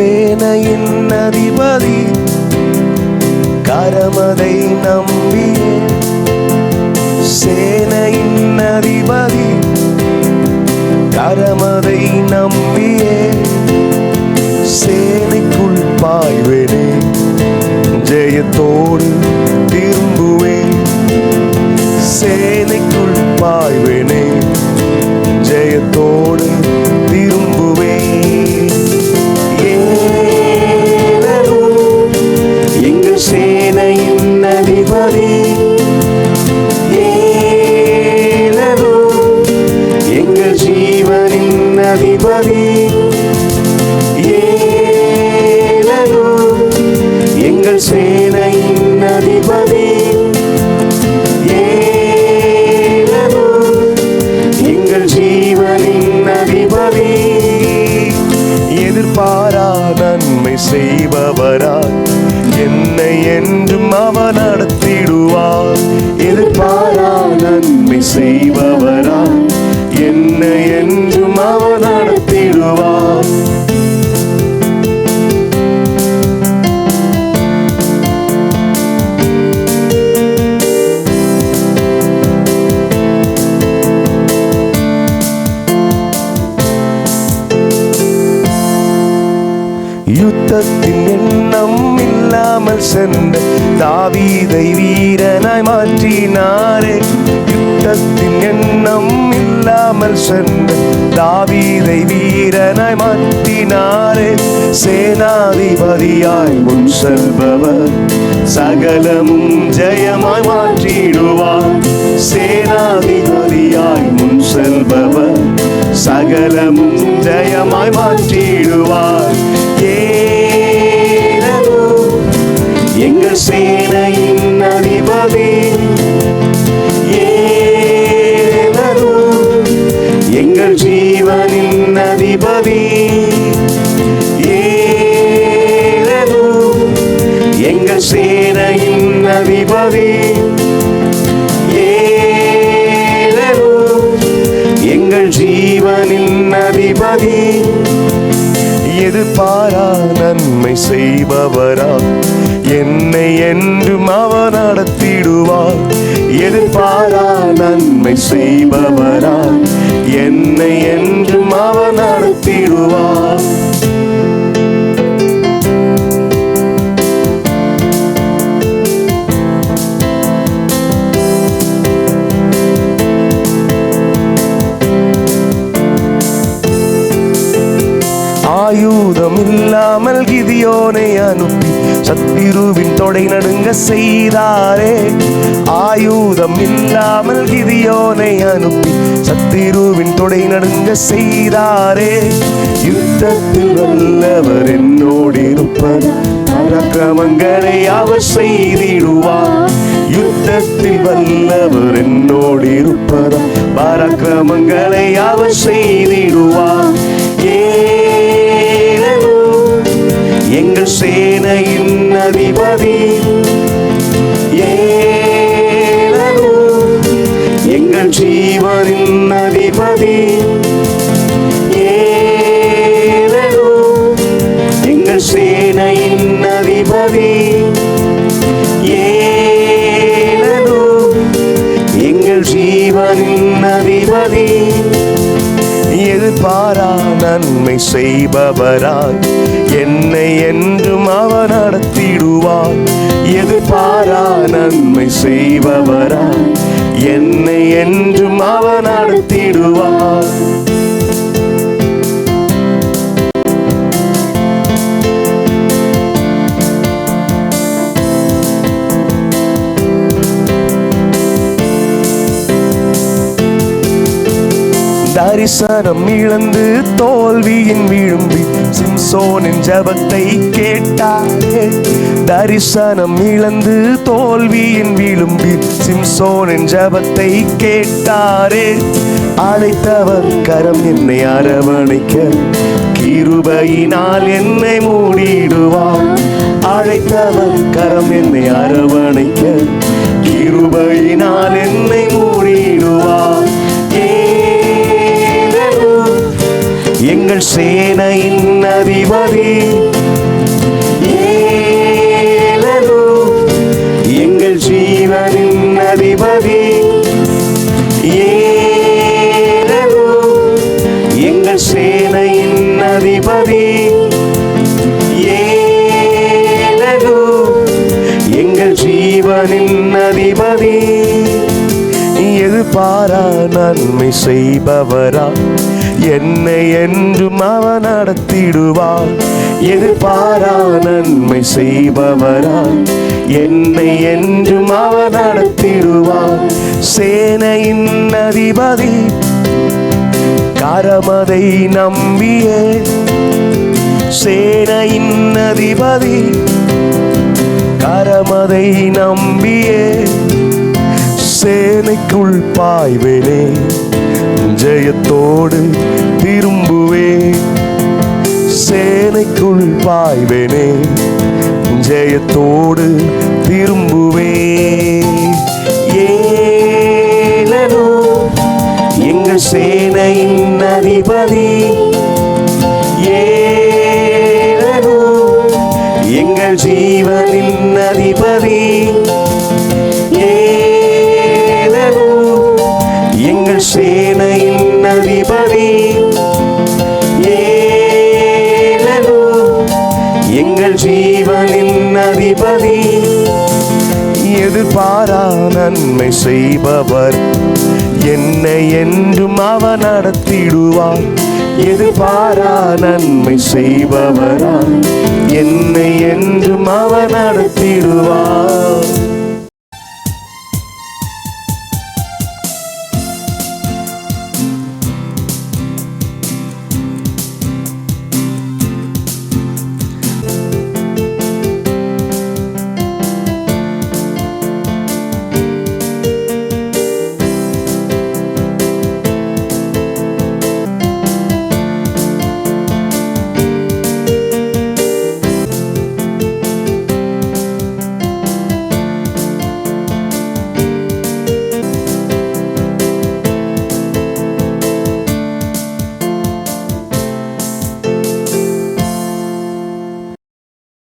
சேனையின் அதிபதி. கரமதை நம்பியே சேனையின் அதிபதி. கரமதை நம்பியே சேனைக்குள் பாய்வேனே. ஜெயத்தோடு திரும்புவேன். சேனைக்குள் பாய்வேனே. செய்பவராய் என்னை யுத்தத்தின் எண்ணம் இல்லாமல் சென்ற தாவீதை வீரனாய் மாற்றினாரே. யுத்தத்தின் எண்ணம் இல்லாமல் சென்ற தாவீதை வீரனாய் மாற்றினாரே. சேனாதிபதியாய் முன் செல்பவர் சகலமும் ஜெயமாய் மாற்றிடுவார். சேனாதிபதியாய் முன் செல்பவர் சகலமும் ஜெயமாய் மாற்றிடுவார். சேனையின் ஏலோ, எங்கள் ஜீவனின் அதிபதி எதிர்பாரா நன்மை செய்பவரா என்னை என்றும் அவர் நடத்திடுவார். எதிர்பாரா நன்மை செய்பவரா என்னை என்றும் அவர் நடத்திடுவார். இல்லாமல் கிதியோனை அனுப்பி சத்திருவின் தொடை நடுங்க செய்தாரே. ஆயுதம் இல்லாமல் கிதியோனை அனுப்பி சத்திருவின் தொடை நடுங்க செய்தாரே. யுத்தத்தில் வல்லவர் என்னோடு இருப்பர் பராக்கிரமங்களை அவர் செய்திடுவார். யுத்தத்தில் வல்லவர் என்னோடு இருப்பதா பராக்கிரமங்களை அவர் செய்திடுவார். எங்கள் சேனையின் அதிபதி. எங்கள் ஜீவனின் அதிபதி. எங்கள் சேனையின் அதிபதி. எங்கள் ஜீவனின் அதிபதி. எதிர்பாரா நன்மை செய்பவராய் என்றும் அவர் நடத்திடுவார் எதிர்பாரா நன்மை செய்பவரா. என்னை என்றும் அவர் தரிசனம் இழந்து தோல்வியின் விழும்பி சிம்சோனின் ஜபத்தை கேட்டாரே. தரிசனம் இழந்து தோல்வியின் விழும்பி சிம்சோனின் ஜபத்தை கேட்டாரே. அழைத்தவர் கரம் என்னை அரவணைக்க கிருபையினால் என்னை மூடிடுவார். நின் அதிபதி. எது பாரா நன்மை செய்பவரா? என்னை என்றும் அவன் நடத்திடுவார் எதிர்பாரா நன்மை செய்பவரா? என்னை என்றும் அவன் நடத்திடுவார் சேனையின் அதிபதி கரமதை நம்பியே. சேனையின் அதிபதி கரமதை நம்பியே சேனைக்குள் பாய்வேனே ஜெயத்தோடு திரும்புவே. சேனைக்குள் பாய்வேனே ஜெயத்தோடு திரும்புவே. ஏனோ எங்கள் சேனையின் அதிபதி எங்கள் ஜீவனின் அதிபதி. எங்கள் சேனையின் அதிபதி. எங்கள் ஜீவனின் அதிபதி. எதிர்பாரா நன்மை செய்பவர். என்னை என்றும் அவர் நடத்திடுவார். எதிர்பாரா நன்மை செய்பவரா என்னை என்றும் அவர் நடத்திடுவார்.